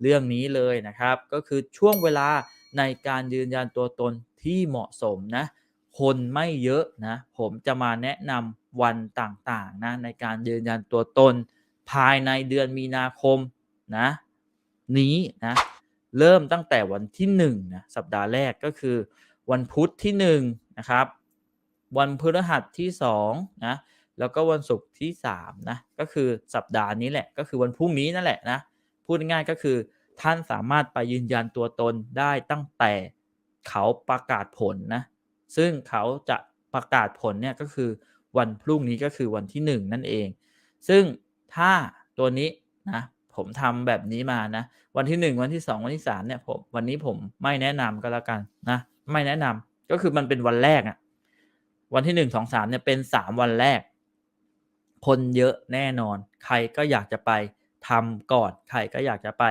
เรื่องนี้เลยนะครับ ก็คือช่วงเวลาในการยืนยันตัวตนที่เหมาะสมนะคนไม่เยอะนะผมจะมาแนะนำวันต่างๆนะในการยืนยันตัวตน ภายในเดือนมีนาคมนะนี้นะเริ่มตั้งแต่วันที่1นะสัปดาห์แรกก็คือ วันพุธที่1นะครับวันพฤหัสที่2นะแล้วก็วันศุกร์ที่3นะก็คือสัปดาห์นี้แหละก็คือวันพรุ่งนี้นั่นแหละนะ พูดง่ายก็คือ ท่านสามารถไปยืนยันตัวตนได้ตั้งแต่เขาประกาศผลนะ ซึ่งเขาจะประกาศผลเนี่ยก็คือวันพรุ่งนี้ก็คือวันที่ 1 นั่นเอง ซึ่งถ้าตัวนี้นะผมทำแบบนี้มานะ วันที่ 1 วันที่ 2 วันที่3เนี่ยผมวันนี้ผมไม่แนะนำก็แล้วกันนะไม่แนะนำก็คือมันเป็นวันแรกอะวันที่ 1 2 3เนี่ยเป็น 3 วันแรก คนเยอะแน่นอน ใครก็อยากจะไป ทำก่อนใครก็อยากจะไป